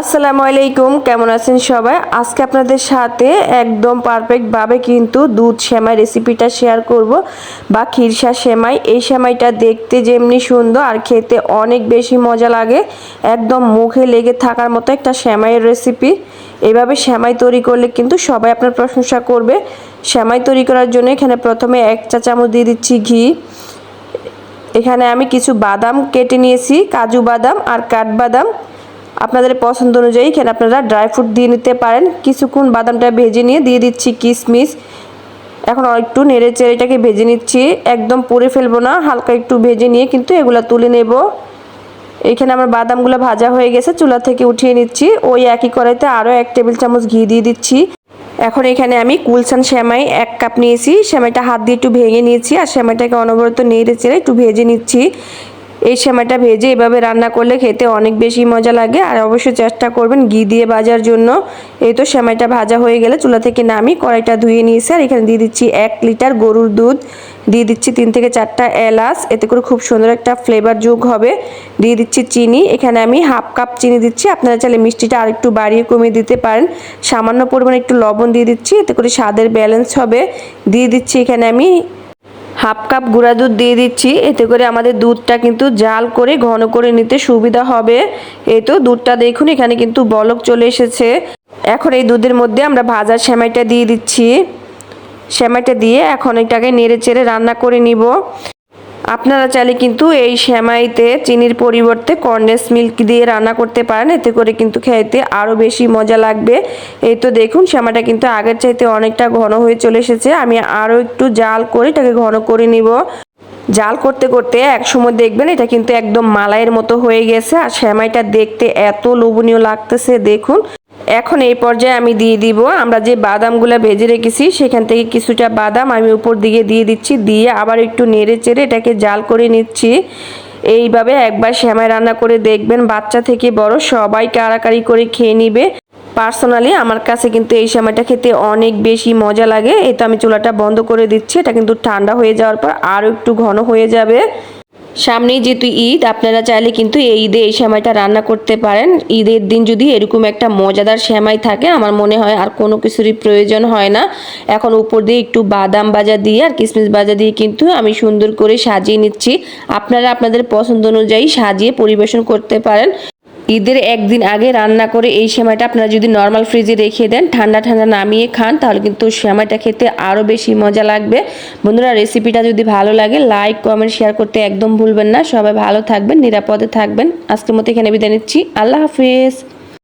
আসসালামু আলাইকুম, কেমন আছেন সবাই? আজকে আপনাদের সাথে একদম পারফেক্টভাবে কিন্তু দুধ সেমাই রেসিপিটা শেয়ার করব বা খিরসা সেমাই। এই সেমাইটা দেখতে যেমনি সুন্দর আর খেতে অনেক বেশি মজা লাগে। একদম মুখে লেগে থাকার মতো একটা সেমাইয়ের রেসিপি এভাবে সেমাই তৈরি করলে কিন্তু সবাই আপনার প্রশংসা করবে। সেমাই তৈরি করার জন্য এখানে প্রথমে এক চা চামচ দিয়ে দিচ্ছি ঘি। এখানে আমি কিছু বাদাম কেটে নিয়েছি, কাজু বাদাম আর কাঠবাদাম। আপনাদের পছন্দ অনুযায়ী এখানে আপনারা ড্রাই ফ্রুট দিয়ে নিতে পারেন। কিছুক্ষণ বাদামটা ভেজে নিয়ে দিয়ে দিচ্ছি কিশমিশ। এখন একটু নেড়ে চেড়ে এটাকে ভেজে নিচ্ছি। একদম পুড়ে ফেলব না, হালকা একটু ভেজে নিয়ে কিন্তু এগুলো তুলে নেব। এখানে আমার বাদামগুলো ভাজা হয়ে গেছে, চুলা থেকে উঠিয়ে নিচ্ছি। ওই একই কড়াইতে আরও এক টেবিল চামচ ঘি দিয়ে দিচ্ছি। এখন এখানে আমি কুলসান শ্যামাই এক কাপ নিয়েছি। শ্যামাইটা হাত দিয়ে একটু ভেঙে নিয়েছি আর শ্যামাইটাকে অনবরত নেড়ে চেড়ে একটু ভেজে নিচ্ছি। এই সেমাইটা ভেজে এভাবে রান্না করলে খেতে অনেক বেশি মজা লাগে। আর অবশ্যই চেষ্টা করবেন ঘি দিয়ে ভাজার জন্য। এই তো সেমাইটা ভাজা হয়ে গেলে চুলা থেকে নামি কড়াইটা ধুয়ে নিয়েছি। আর এখানে দিয়ে দিচ্ছি এক লিটার গরুর দুধ। দিয়ে দিচ্ছি তিন থেকে চারটা এলাচ। এতে করে খুব সুন্দর একটা ফ্লেভার যোগ হবে। দিয়ে দিচ্ছি চিনি। এখানে আমি হাফ কাপ চিনি দিচ্ছি। আপনারা চাইলে মিষ্টিটা আর একটু বাড়িয়ে কমিয়ে দিতে পারেন। সামান্য পরিমাণে একটু লবণ দিয়ে দিচ্ছি। এতে করে স্বাদের ব্যালেন্স হবে। দিয়ে দিচ্ছি এখানে আমি হাফ কাপ গুঁড়া দুধ দিয়ে দিচ্ছি। এতে করে আমাদের দুধটা কিন্তু জাল করে, ঘন করে নিতে সুবিধা হবে। এই তো দুধটা দেখুন, এখানে কিন্তু বলক চলে এসেছে। এখন এই দুধের মধ্যে আমরা ভাজার সেমাইটা দিয়ে দিচ্ছি। সেমাইটা দিয়ে এখন এটাকে নেড়ে চেড়ে রান্না করে নিব। আপনারা চাইলে কিন্তু এই সেমাইতে চিনির পরিবর্তে কন্ডেন্স মিল্ক দিয়ে রান্না করতে পারেন। এতে করে কিন্তু খেতে আরও বেশি মজা লাগবে। এই তো দেখুন, সেমাইটা কিন্তু আগের চাইতে অনেকটা ঘন হয়ে চলে এসেছে। আমি আরও একটু জাল করে এটাকে ঘন করে নিব। জাল করতে করতে এক সময় দেখবেন এটা কিন্তু একদম মালাইয়ের মতো হয়ে গেছে। আর সেমাইটা দেখতে এত লোভনীয় লাগতেছে, দেখুন। এখন এই পর্যায়ে আমি দিয়ে দিব। আমরা যে বাদামগুলো ভেজে রেখেছি, সেখান থেকে কিছুটা বাদাম আমি উপর দিকে দিয়ে দিচ্ছি। দিয়ে আবার একটু নেড়ে চেড়ে এটাকে জাল করে নিচ্ছি। এইভাবে একবার শ্যামাই রান্না করে দেখবেন। বাচ্চা থেকে বড় সবাই কারাকারি করে খেয়ে নিবে। পার্সোনালি আমার কাছে কিন্তু এই সময়টা খেতে অনেক বেশি মজা লাগে। তো আমি চুলাটা বন্ধ করে দিচ্ছি। এটা কিন্তু ঠান্ডা হয়ে যাওয়ার পর আরও একটু ঘন হয়ে যাবে। সামনেই যেহেতু ঈদ, আপনারা চাইলে কিন্তু এই ঈদে এই সেমাইটা রান্না করতে পারেন। ঈদের দিন যদি এরকম একটা মজাদার শ্যামাই থাকে, আমার মনে হয় আর কোনো কিছুরই প্রয়োজন হয় না। এখন উপর দিয়ে একটু বাদাম বাজা দিয়ে আর কিশমিশ বাজা দিয়ে কিন্তু আমি সুন্দর করে সাজিয়ে নিচ্ছি। আপনারা আপনাদের পছন্দ অনুযায়ী সাজিয়ে পরিবেশন করতে পারেন। ঈদের একদিন আগে রান্না করে এই সেমাইটা আপনারা যদি নর্মাল ফ্রিজে রেখে দেন, ঠান্ডা ঠান্ডা নামিয়ে খান, তাহলে কিন্তু সেমাইটা খেতে আরও বেশি মজা লাগবে। বন্ধুরা রেসিপিটা যদি ভালো লাগে লাইক কমেন্ট শেয়ার করতে একদম ভুলবেন না। সবাই ভালো থাকবেন, নিরাপদে থাকবেন। আজকের মতো এখানে বিদায় নিচ্ছি। আল্লাহ হাফিজ।